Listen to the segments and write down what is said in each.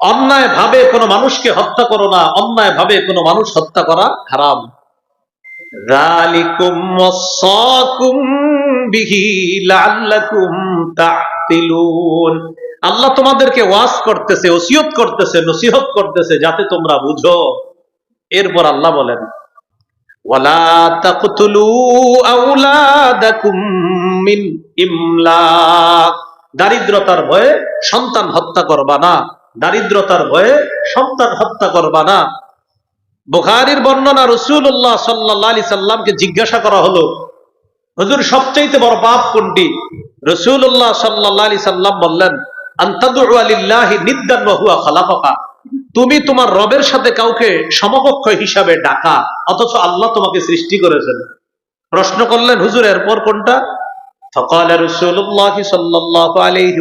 অন্যায় ভাবে কোনো মানুষকে হত্যা করো না অন্যায় ভাবে কোনো মানুষ হত্যা করা হারাম। আল্লাহ তোমাদেরকে ওয়াস করতেছে, ওসিয়ত করতেছে, নসিহত করতেছে, যাতে তোমরা বুঝো। এরপর আল্লাহ বলেন, ওয়ালা তাকতুলু দারিদ্রতার ভয়ে সন্তান হত্যা করবা না। দারিদ্রতার ভয়ে সন্তান হত্যা করবা না। বোখারির বর্ণনা রসুল্লাহ সাল্লাহ সাল্লামকে জিজ্ঞাসা করা হলো, হুজুর, সবচাইতে বড় পাপ কোনটি? রসুল্লাহ সাল্লাহ সাল্লাম বললেন তুমি তোমার রবের সাথে কাউকে সমকক্ষ হিসাবে ডাকা, অথচ আল্লাহ তোমাকে সৃষ্টি করেছেন। প্রশ্ন করলেন, হুজুর, এরপর কোনটা? ফকাল রসুল্লাহ সাল্লাহ আলহি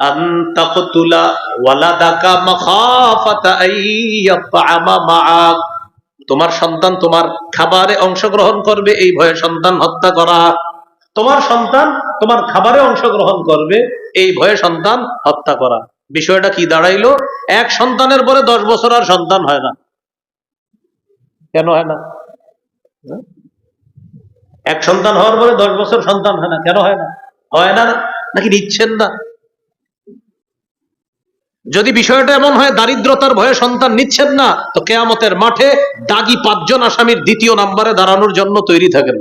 أن تقتل ولدك مخافة أن يطعم معك তোমার সন্তান তোমার খাবারে অংশগ্রহণ করবে এই ভয়ে সন্তান হত্যা করা তোমার সন্তান তোমার খাবারে অংশগ্রহণ করবে এই ভয়ে সন্তান হত্যা করা বিষয়টা কি দাঁড়াইলো এক সন্তানের পরে দশ বছর আর সন্তান হয় না কেন হয় না হ্যাঁ? এক সন্তান হওয়ার পরে দশ বছর সন্তান হয় না কেন হয় না হয় না নাকি নিচ্ছেন না যদি বিষয়টা এমন হয়, দারিদ্রতার ভয়ে সন্তান নিচ্ছেন না, তো কেয়ামতের মাঠে দাগি পাঁচজন আসামির দ্বিতীয় নাম্বারে দাঁড়ানোর জন্য তৈরি থাকেন।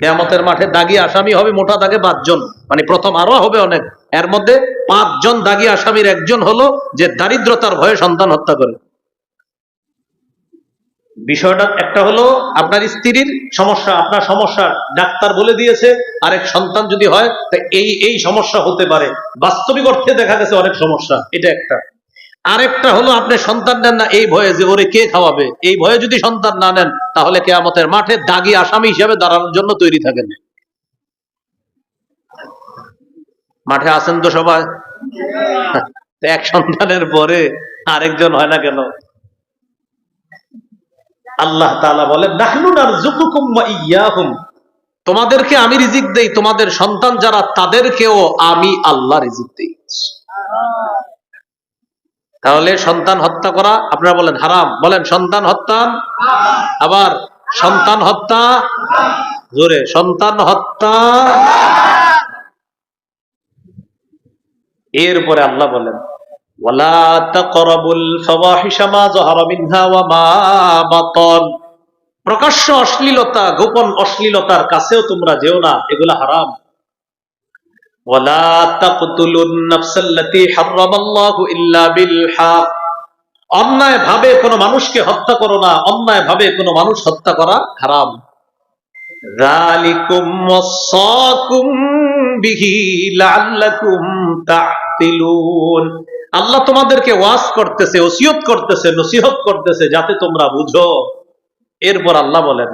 কেয়ামতের মাঠে দাগি আসামি হবে মোটা দাগে পাঁচজন মানে প্রথম আরও হবে অনেক। এর মধ্যে পাঁচজন দাগি আসামির একজন হলো যে দারিদ্রতার ভয়ে সন্তান হত্যা করে। বিষয়টা একটা হলো আপনার স্ত্রীর সমস্যা, আপনার সমস্যা ডাক্তার বলে দিয়েছে, আরেক সন্তান যদি হয়, তা এই এই সমস্যা হতে পারে। বাস্তবিক অর্থে দেখা গেছে অনেক সমস্যা, এটা একটা। আরেকটা হলো আপনি সন্তান নেন না এই ভয়ে যে ওরে কে খাওয়াবে? এই ভয়ে যদি সন্তান না নেন, তাহলে কেয়ামতের মাঠে দাগি আসামি হিসেবে দাঁড়ানোর জন্য তৈরি থাকেন। মাঠে আছেন তো সবাই? এক সন্তানের পরে আরেকজন হয় না কেন? আল্লাহ তাআলা বলেন তোমাদেরকে আমি রিজিক দেই, তোমাদের সন্তান যারা, তাদেরকেও আমি আল্লাহ রিজিক দেই। তাহলে সন্তান হত্যা করা, আপনারা বলেন হারাম, বলেন সন্তান হত্যা, আবার সন্তান হত্যা, জোরে, সন্তান হত্যা। এরপরে আল্লাহ বলেন ولا تقربوا الفواحش ما ظهر منها وما بطن প্রকাশ্য অশ্লীলতা গোপন অশ্লীলতার কাছেও তোমরা যেও না এগুলা হারাম ولا تقتلوا النفس التي حرم الله الا بالحق অন্যায় ভাবে কোনো মানুষকে হত্যা করো না অন্যায় ভাবে কোনো মানুষ হত্যা করা হারাম ذلكم وصاكم به لعلكم تعقلون আল্লাহ তোমাদেরকে ওয়াজ করতেছে ওসিয়ত করতেছে নসিহত করতেছে যাতে তোমরা বুঝো। এরপর আল্লাহ বলেন